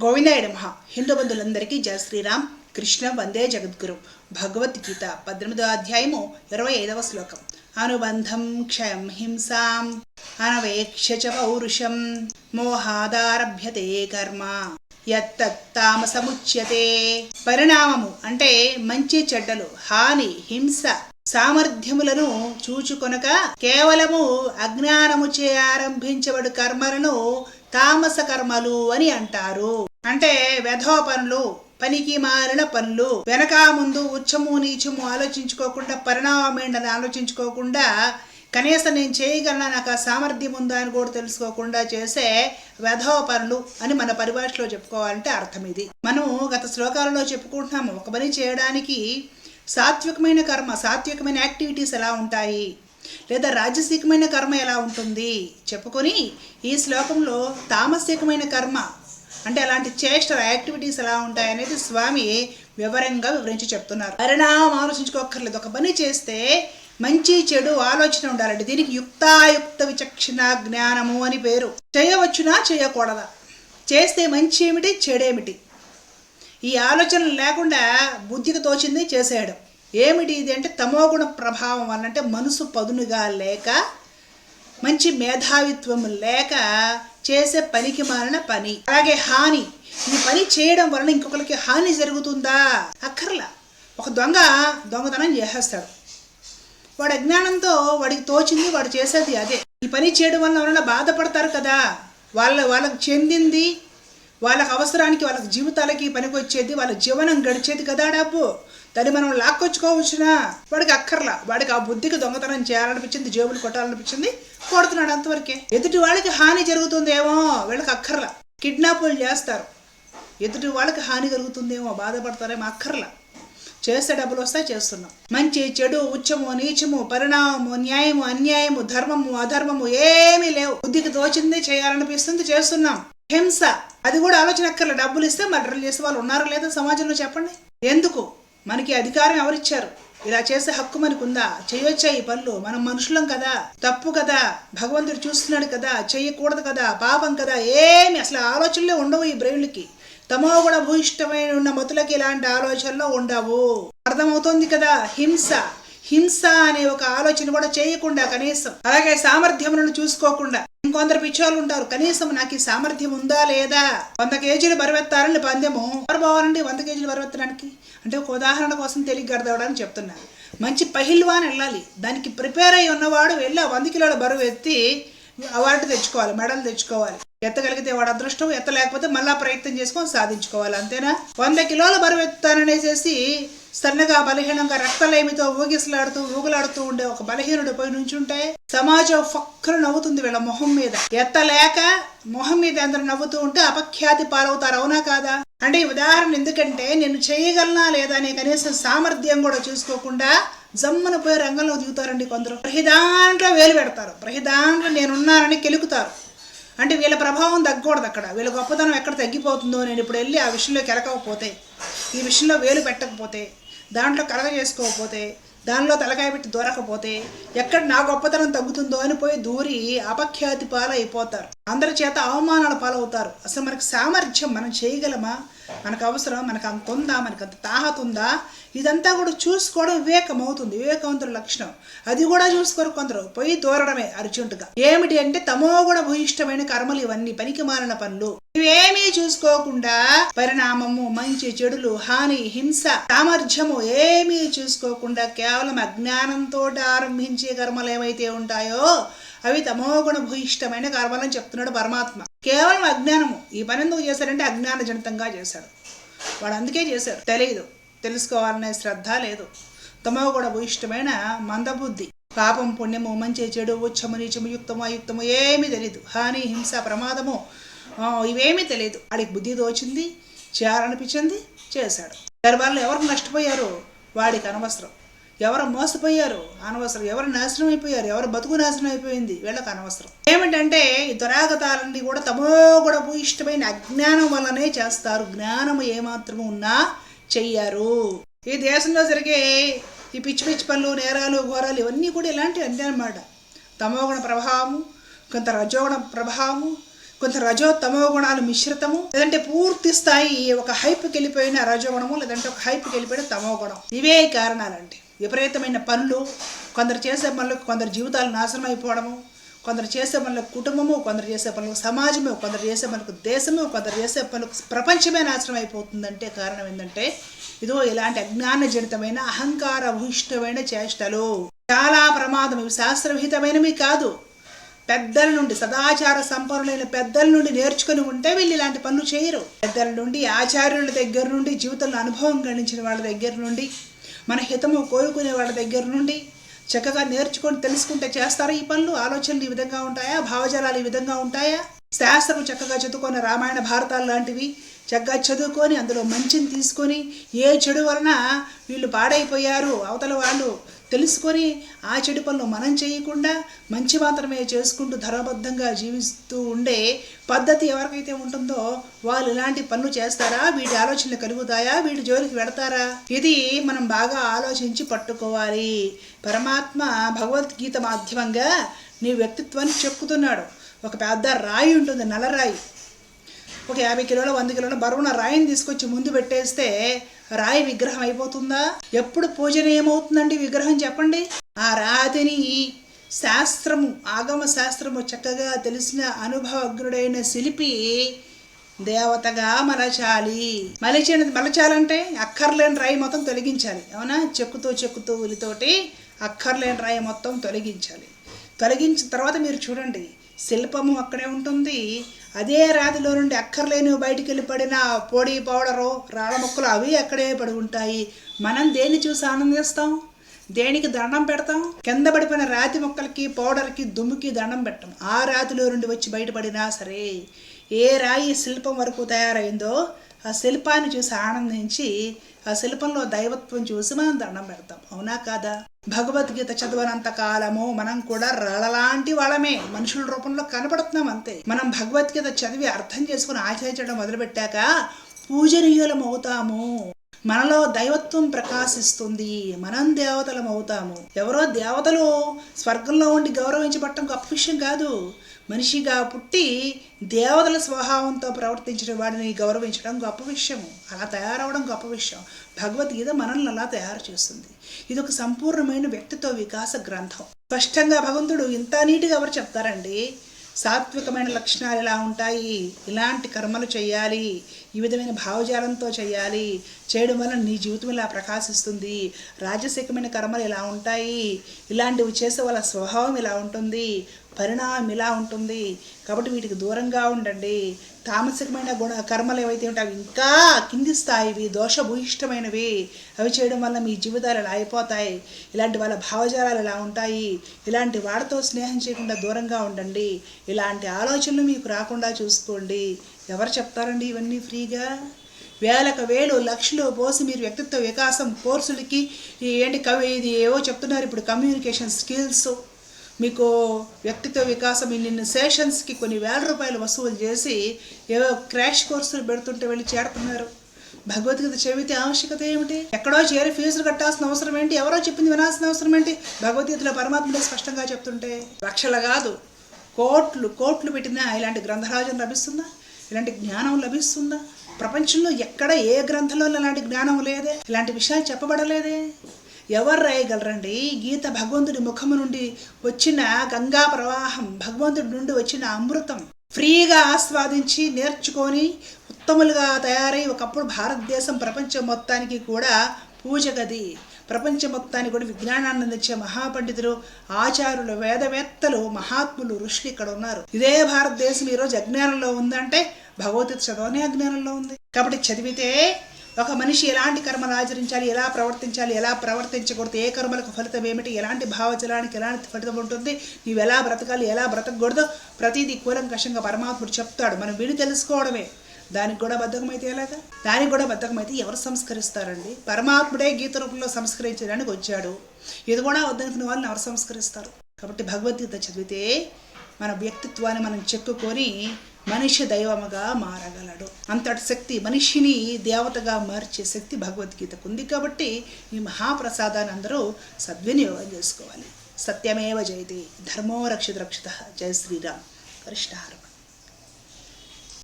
గోవిందాయ నమ. హిందూ బంధువులందరికీ జయ శ్రీరామ్. కృష్ణ వందే జగద్గురు. భగవద్గీత పద్దెనిమిదో అధ్యాయము ఇరవై ఐదవ శ్లోకం. అనుబంధం క్షయం హింసాం అనవేక్ష చ పౌరుషం మోహాదారభ్యతే కర్మ. యత్తత్తామసముచ్యతే. పరిణామము అంటే మంచి చెడ్డలు హాని హింస సామర్థ్యములను చూచుకొనక కేవలము అజ్ఞానముచే ఆరంభించబడు కర్మలను తామస కర్మలు అని అంటారు. అంటే వెధో పనులు పనికి మారిన పనులు. వెనక ముందు ఉచ్చము నీచము ఆలోచించుకోకుండా పరిణామమేంటని ఆలోచించుకోకుండా కనీసం నేను చేయగలనా నాకు ఆ సామర్థ్యం ఉందా అని కూడా తెలుసుకోకుండా చేసే వెధవ పనులు అని మన పరిభాషలో చెప్పుకోవాలంటే అర్థం ఇది. మనం గత శ్లోకాలలో చెప్పుకుంటున్నాము ఒక పని చేయడానికి సాత్వికమైన కర్మ సాత్వికమైన యాక్టివిటీస్ ఎలా ఉంటాయి? లేదా రాజసికమైన కర్మ ఎలా ఉంటుంది? చెప్పుకొని ఈ శ్లోకంలో తామసికమైన కర్మ అంటే అలాంటి చేష్టల యాక్టివిటీస్ ఎలా ఉంటాయనేది స్వామి వివరంగా వివరించి చెప్తున్నారు. పరిణామం ఆలోచించుకోక్కర్లేదు. ఒక పని చేస్తే మంచి చెడు ఆలోచన ఉండాలండి. దీనికి యుక్తాయుక్త విచక్షణ జ్ఞానము అని పేరు. చేయవచ్చునా? చేయకూడదా? చేస్తే మంచి ఏమిటి? చెడేమిటి? ఈ ఆలోచనలు లేకుండా బుద్ధికి తోచింది చేసేయడం. ఏమిటి ఇది అంటే తమోగుణ ప్రభావం వలన అంటే మనసు పదునుగా లేక మంచి మేధావిత్వం లేక చేసే పనికి మారిన పని. అలాగే హాని. ఈ పని చేయడం వలన ఇంకొకరికి హాని జరుగుతుందా? అక్కర్లా. ఒక దొంగ దొంగతనం చేసేస్తాడు. వాడు అజ్ఞానంతో వాడికి తోచింది వాడు చేసేది అదే. ఈ పని చేయడం వల్ల ఎవరైనా బాధపడతారు కదా? వాళ్ళ వాళ్ళకి చెందింది వాళ్ళకి అవసరానికి వాళ్ళకి జీవితాలకి పనికొచ్చేది వాళ్ళ జీవనం గడిచేది కదా డబ్బు. దాన్ని మనం లాక్కొచ్చుకోవచ్చునా? వాడికి అక్కర్లా. వాడికి ఆ బుద్ధికి దొంగతనం చేయాలనిపించింది జేబులు కొట్టాలనిపించింది కొడుతున్నాడు అంతవరకే. ఎదుటి వాళ్ళకి హాని జరుగుతుందేమో వీళ్ళకి అక్కర్లా. కిడ్నాపులు చేస్తారు. ఎదుటి వాళ్ళకి హాని కలుగుతుందేమో బాధపడతారేమో అక్కర్లా. చేస్తే డబ్బులు వస్తాయి చేస్తున్నాం. మంచి చెడు ఉచ్చము నీచము పరిణామము న్యాయము అన్యాయము ధర్మము అధర్మము ఏమీ లేవు. బుద్ధికి తోచింది చేయాలనిపిస్తుంది చేస్తున్నాం. హింస. అది కూడా ఆలోచన అక్కర్లే. డబ్బులు ఇస్తే మర్డర్లు చేసే వాళ్ళు ఉన్నారో లేదో సమాజంలో చెప్పండి. ఎందుకు? మనకి అధికారం ఎవరిచ్చారు? ఇలా చేసే హక్కు మనకు ఉందా చేయొచ్చా ఈ పనులు? మనం మనుషులం కదా. తప్పు కదా. భగవంతుడు చూస్తున్నాడు కదా. చెయ్యకూడదు కదా. పాపం కదా. ఏమి అసలు ఆలోచనలే ఉండవు ఈ బ్రెయిన్లకి. తమో కూడా భూయిష్టమైన ఉన్న మతులకి ఇలాంటి ఆలోచనలు ఉండవు. అర్థమవుతోంది కదా. హింస. హింస అనే ఒక ఆలోచన కూడా చేయకుండా కనీసం అలాగే సామర్థ్యములను చూసుకోకుండా ఇంకొందరు పిచ్చోళ్ళు ఉంటారు. కనీసం నాకు ఈ సామర్థ్యం ఉందా లేదా? వంద కేజీలు బరువెత్తారని పందెము. ఎవరు పోవాలండి వంద కేజీలు బరువెత్తడానికి? అంటే ఒక ఉదాహరణ కోసం తెలియ చెప్తున్నాను చెప్తున్నారు మంచి పహిల్వాన్ వెళ్ళాలి. దానికి ప్రిపేర్ అయి ఉన్నవాడు వెళ్ళి ఆ వంద కిలోల బరువు ఎత్తి అవార్డు తెచ్చుకోవాలి మెడల్ తెచ్చుకోవాలి. ఎత్తగలిగితే వాడు అదృష్టం ఎత్తలేకపోతే మళ్ళా ప్రయత్నం చేసుకొని సాధించుకోవాలి. అంతేనా? వంద కిలోల బరువు ఎత్తాననేసేసి సన్నగా బలహీనంగా రక్తలేమితో ఊగిసలాడుతూ ఊగులాడుతూ ఉండే ఒక బలహీనుడు పోయి నుంచుంటే సమాజం ఫక్కరు నవ్వుతుంది వీళ్ళ మొహం మీద. ఎత్తలేక మొహం మీద అందరూ నవ్వుతూ ఉంటే అపఖ్యాతి పాలవుతారు అవునా కాదా? అంటే ఈ ఉదాహరణ ఎందుకంటే నేను చేయగలనా లేదా అనే కనీసం సామర్థ్యం కూడా చూసుకోకుండా జమ్మన పోయి రంగంలో దిగుతారండి కొందరు. ప్రహిదాంట్లో వేలు పెడతారు. ప్రహిదాంట్లో నేనున్నానని కెలుకుతారు. అంటే వీళ్ళ ప్రభావం తగ్గకూడదు అక్కడ. వీళ్ళ గొప్పతనం ఎక్కడ తగ్గిపోతుందో నేను ఇప్పుడు వెళ్ళి ఆ విషయంలో కెలకపోతే ఈ విషయంలో వేలు పెట్టకపోతే దాంట్లో కలగ చేసుకోకపోతే దానిలో తలకాయ పెట్టి దొరకపోతే ఎక్కడ నా గొప్పతనం తగ్గుతుందో అని పోయి దూరి అపఖ్యాతి పాలైపోతారు. అందరి చేత అవమానాల పాలవుతారు. అసలు మనకు సామర్థ్యం మనం చేయగలమా? మనకు అవసరం మనకు అంత ఉందా? మనకు అంత తాహత ఉందా? ఇదంతా కూడా చూసుకోవడం వివేకం అవుతుంది వివేకవంతుల లక్షణం. అది కూడా చూసుకోరు కొందరు. పోయి దూరడమే అర్జెంటుగా. ఏమిటి అంటే తమో కూడా భూయిష్టమైన కర్మలు ఇవన్నీ పనికి మారిన పనులు. ఇవేమీ చూసుకోకుండా పరిణామము మంచి చెడులు హాని హింస సామర్థ్యము ఏమీ చూసుకోకుండా కేవలం అజ్ఞానంతో ఆరంభించే కర్మలు ఏమైతే ఉంటాయో అవి తమోగుణ భూయిష్టమైన కర్మలని చెప్తున్నాడు పరమాత్మ. కేవలం అజ్ఞానము. ఈ పని ఎందుకు చేశాడంటే అజ్ఞానజనితంగా చేశాడు. వాడు అందుకే చేశాడు. తెలియదు తెలుసుకోవాలనే శ్రద్ధ లేదు. తమో కూడా భూయిష్టమైన మందబుద్ధి. పాపం పుణ్యము మంచి చెడు ఉచ్చము నీచము యుక్తము అయుక్తము ఏమీ తెలియదు హాని హింస ప్రమాదము ఇవేమీ తెలియదు వాడికి బుద్ధి తోచింది చేయాలనిపించింది చేశాడు. దానివల్ల ఎవరు నష్టపోయారు? వాడికి అనవసరం. ఎవరు మోసపోయారు? అనవసరం. ఎవరు నాశనం అయిపోయారు? ఎవరు బతుకు నాశనం అయిపోయింది? వీళ్ళకి అనవసరం. ఏమిటంటే ఈ దురాగతాలన్నీ కూడా తమో కూడా ఇష్టమైన అజ్ఞానం వల్లనే చేస్తారు. జ్ఞానం ఏమాత్రము ఉన్నా చెయ్యరు. ఈ దేశంలో జరిగే ఈ పిచ్చి పిచ్చి పనులు నేరాలు ఘోరాలు ఇవన్నీ కూడా ఇలాంటివి అంతే అనమాట తమోగుణ ప్రభావము కొంత రజోగుణ ప్రభావము కొంత రజో తమో గుణాలు మిశ్రితము లేదంటే పూర్తి స్థాయి ఒక హైప్కి వెళ్ళిపోయిన రజోగుణము లేదంటే ఒక హైప్కి వెళ్ళిపోయిన తమో గుణం ఇవే కారణాలండి. విపరీతమైన పనులు కొందరు చేసే పనులకు కొందరు జీవితాలు నాశనం అయిపోవడము కొందరు చేసే పనులకు కుటుంబము కొందరు చేసే పనులకు సమాజము కొందరు చేసే పనులకు దేశము కొందరు చేసే పనులకు ప్రపంచమే నాశనం అయిపోతుందంటే కారణం ఏంటంటే ఇదో ఇలాంటి అజ్ఞాన జనితమైన అహంకార భూయిష్టమైన చేష్టలు. చాలా ప్రమాదం ఇవి శాస్త్రవిహితమైనవి కాదు. పెద్దల నుండి సదాచార సంపన్నులైన పెద్దల నుండి నేర్చుకుని ఉంటే వీళ్ళు ఇలాంటి పనులు చేయరు. పెద్దల నుండి ఆచార్యుల దగ్గర నుండి జీవితంలో అనుభవం గణించిన వాళ్ళ దగ్గర నుండి మన హితము కోరుకునే వాళ్ళ దగ్గర నుండి చక్కగా నేర్చుకొని తెలుసుకుంటే చేస్తారా ఈ పనులు. ఆలోచనలు ఈ విధంగా ఉంటాయా? భావజాలాలు ఈ విధంగా ఉంటాయా? శాస్త్రం చక్కగా చదువుకున్న రామాయణ భారతాలు లాంటివి చక్కగా చదువుకొని అందులో మంచిని తీసుకొని ఏ చెడు వలన వీళ్ళు పాడైపోయారు అవతల వాళ్ళు తెలుసుకొని ఆ చెడు పనులు మనం చేయకుండా మంచి మాత్రమే చేసుకుంటూ ధర్మబద్ధంగా జీవిస్తూ ఉండే పద్ధతి ఎవరికైతే ఉంటుందో వాళ్ళు ఇలాంటి పనులు చేస్తారా? వీటి ఆలోచనలు కలుగుతాయా? వీటి జోలికి పెడతారా ఇది మనం బాగా ఆలోచించి పట్టుకోవాలి. పరమాత్మ భగవద్గీత మాధ్యమంగా నీ వ్యక్తిత్వాన్ని చెప్పుతున్నాడు. ఒక పెద్ద రాయి ఉంటుంది నల్లరాయి. ఒక యాభై కిలోల వంద కిలోల బరువున రాయిని తీసుకొచ్చి ముందు పెట్టేస్తే రాయి విగ్రహం అయిపోతుందా? ఎప్పుడు పూజనీయమవుతుందండి విగ్రహం చెప్పండి? ఆ రాతిని శాస్త్రము ఆగమ శాస్త్రము చక్కగా తెలిసిన అనుభవజ్ఞుడైన శిల్పి దేవతగా మలచాలి. మలిచిన మలచాలంటే అక్కర్లేని రాయి మొత్తం తొలగించాలి. అవునా? చెక్కుతో చెక్కుతో ఉలితోటి అక్కర్లేని రాయి మొత్తం తొలగించాలి. తొలగించిన తర్వాత మీరు చూడండి శిల్పము అక్కడే ఉంటుంది. అదే రాతిలో నుండి అక్కర్లేని బయటికి వెళ్ళి పడిన పొడి పౌడరు రాళ్ళ మొక్కలు అవి అక్కడే పడి ఉంటాయి. మనం దేన్ని చూసి ఆనందిస్తాం? దేనికి దండం పెడతాం? కింద పడిపోయిన రాతి మొక్కలకి పౌడర్కి దుమ్ముకి దండం పెట్టాం. ఆ రాతిలో నుండి వచ్చి బయటపడినా సరే ఏ రాయి శిల్పం వరకు తయారైందో ఆ శిల్పాన్ని చూసి ఆనందించి ఆ శిల్పంలో దైవత్వం చూసి మనం దండం పెడతాం. అవునా కాదా? భగవద్గీత చదవనంత కాలము మనం కూడా రళలాంటి వాళ్ళమే. మనుషుల రూపంలో కనపడుతున్నాం అంతే. మనం భగవద్గీత చదివి అర్థం చేసుకుని ఆచరించడం మొదలుపెట్టాక పూజనీయులం అవుతాము. మనలో దైవత్వం ప్రకాశిస్తుంది. మనం దేవతలం అవుతాము. ఎవరో దేవతలు స్వర్గంలో ఉండి గౌరవించబడటం గొప్ప విషయం కాదు. మనిషిగా పుట్టి దేవతల స్వభావంతో ప్రవర్తించిన వాడిని గౌరవించడం గొప్ప విషయం అలా తయారవడం గొప్ప విషయం. భగవద్గీత మనల్ని అలా తయారు చేస్తుంది. ఇది ఒక సంపూర్ణమైన వ్యక్తిత్వ వికాస గ్రంథం. స్పష్టంగా భగవంతుడు ఇంత నీటిగా ఎవరు చెప్తారండి? సాత్వికమైన లక్షణాలు ఎలా ఉంటాయి? ఇలాంటి కర్మలు చేయాలి. ఈ విధమైన భావజాలంతో చేయాలి. చేయడం వల్ల నీ జీవితం ఇలా ప్రకాశిస్తుంది? రాజసికమైన కర్మలు ఇలా ఉంటాయి? ఇలాంటివి చేసే వాళ్ళ స్వభావం ఇలా ఉంటుంది? పరిణామం ఇలా ఉంటుంది. కాబట్టి వీటికి దూరంగా ఉండండి. తామసికమైన గుణ కర్మలు ఏవైతే ఉంటాయి అవి ఇంకా కింది స్థాయివి దోషభూయిష్టమైనవి. అవి చేయడం వల్ల మీ జీవితాలు ఇలా అయిపోతాయి? ఇలాంటి వాళ్ళ భావజాలాలు ఇలా ఉంటాయి? ఇలాంటి వాడితో స్నేహం చేయకుండా దూరంగా ఉండండి. ఇలాంటి ఆలోచనలు మీకు రాకుండా చూసుకోండి. ఎవరు చెప్తారండి ఇవన్నీ ఫ్రీగా? వేలకు వేలు లక్షలు పోసి మీరు వ్యక్తిత్వ వికాసం కోర్సులకి ఏంటి కవి ఇది ఏవో చెప్తున్నారు. ఇప్పుడు కమ్యూనికేషన్ స్కిల్స్ మీకు వ్యక్తిత్వ వికాసం ఇన్ని సెషన్స్కి కొన్ని వేల రూపాయలు వసూలు చేసి ఏవో క్రాష్ కోర్సులు పెడుతుంటే వెళ్ళి చేరుతున్నారు. భగవద్గీత చెబితే ఆవశ్యకత ఏమిటి? ఎక్కడో చేరి ఫీజులు కట్టాల్సిన అవసరం ఏంటి? ఎవరో చెప్పింది వినాల్సిన అవసరం ఏంటి? భగవద్గీతలో పరమాత్ముడే స్పష్టంగా చెప్తుంటే. లక్షల కాదు కోట్లు కోట్లు పెట్టినా ఇలాంటి గ్రంథరాజం లభిస్తుందా? ఇలాంటి జ్ఞానం లభిస్తుందా? ప్రపంచంలో ఎక్కడ ఏ గ్రంథంలో ఇలాంటి జ్ఞానం లేదే? ఇలాంటి విషయాలు చెప్పబడలేదే? ఎవరు రాయగలరండి? గీత భగవంతుడి ముఖము నుండి వచ్చిన గంగా ప్రవాహం భగవంతుడి నుండి వచ్చిన అమృతం ఫ్రీగా ఆస్వాదించి నేర్చుకొని ఉత్తములుగా తయారై ఒకప్పుడు భారతదేశం ప్రపంచం మొత్తానికి కూడా పూజ గది. ప్రపంచం మొత్తానికి కూడా విజ్ఞానాన్ని అందించే మహాపండితులు ఆచారులు వేదవేత్తలు మహాత్ములు ఋషులు ఇక్కడ ఉన్నారు. ఇదే భారతదేశం ఈరోజు అజ్ఞానంలో ఉందంటే భగవద్గీత చదవనే అజ్ఞానంలో ఉంది. కాబట్టి చదివితే ఒక మనిషి ఎలాంటి కర్మలు ఆచరించాలి ఎలా ప్రవర్తించాలి ఎలా ప్రవర్తించకూడదు ఏ కర్మలకు ఫలితం ఏమిటి ఎలాంటి భావజలానికి ఎలాంటి ఫలితం ఉంటుంది నీవు ఎలా బ్రతకాలి ఎలా బ్రతకూడదు ప్రతిదీ కూలంకషంగా పరమాత్ముడు చెప్తాడు. మనం విని తెలుసుకోవడమే. దానికి కూడా బద్ధకమైతే ఎలాగా? దానికి కూడా బద్ధకమైతే ఎవరు సంస్కరిస్తారండి? పరమాత్ముడే గీత రూపంలో సంస్కరించడానికి వచ్చాడు. ఇది కూడా వద్దనుకున్న వాళ్ళని ఎవరు సంస్కరిస్తారు? కాబట్టి భగవద్గీత చదివితే మన వ్యక్తిత్వాన్ని మనం చెక్కుకొని మనిషి దైవముగా మారగలడు. అంతటి శక్తి మనిషిని దేవతగా మార్చే శక్తి భగవద్గీతకు ఉంది కాబట్టి ఈ మహాప్రసాదాన్ని అందరూ సద్వినియోగం చేసుకోవాలి. సత్యమేవ జయతి. ధర్మో రక్షిత రక్షిత జయ శ్రీరామ్. కృష్ణారం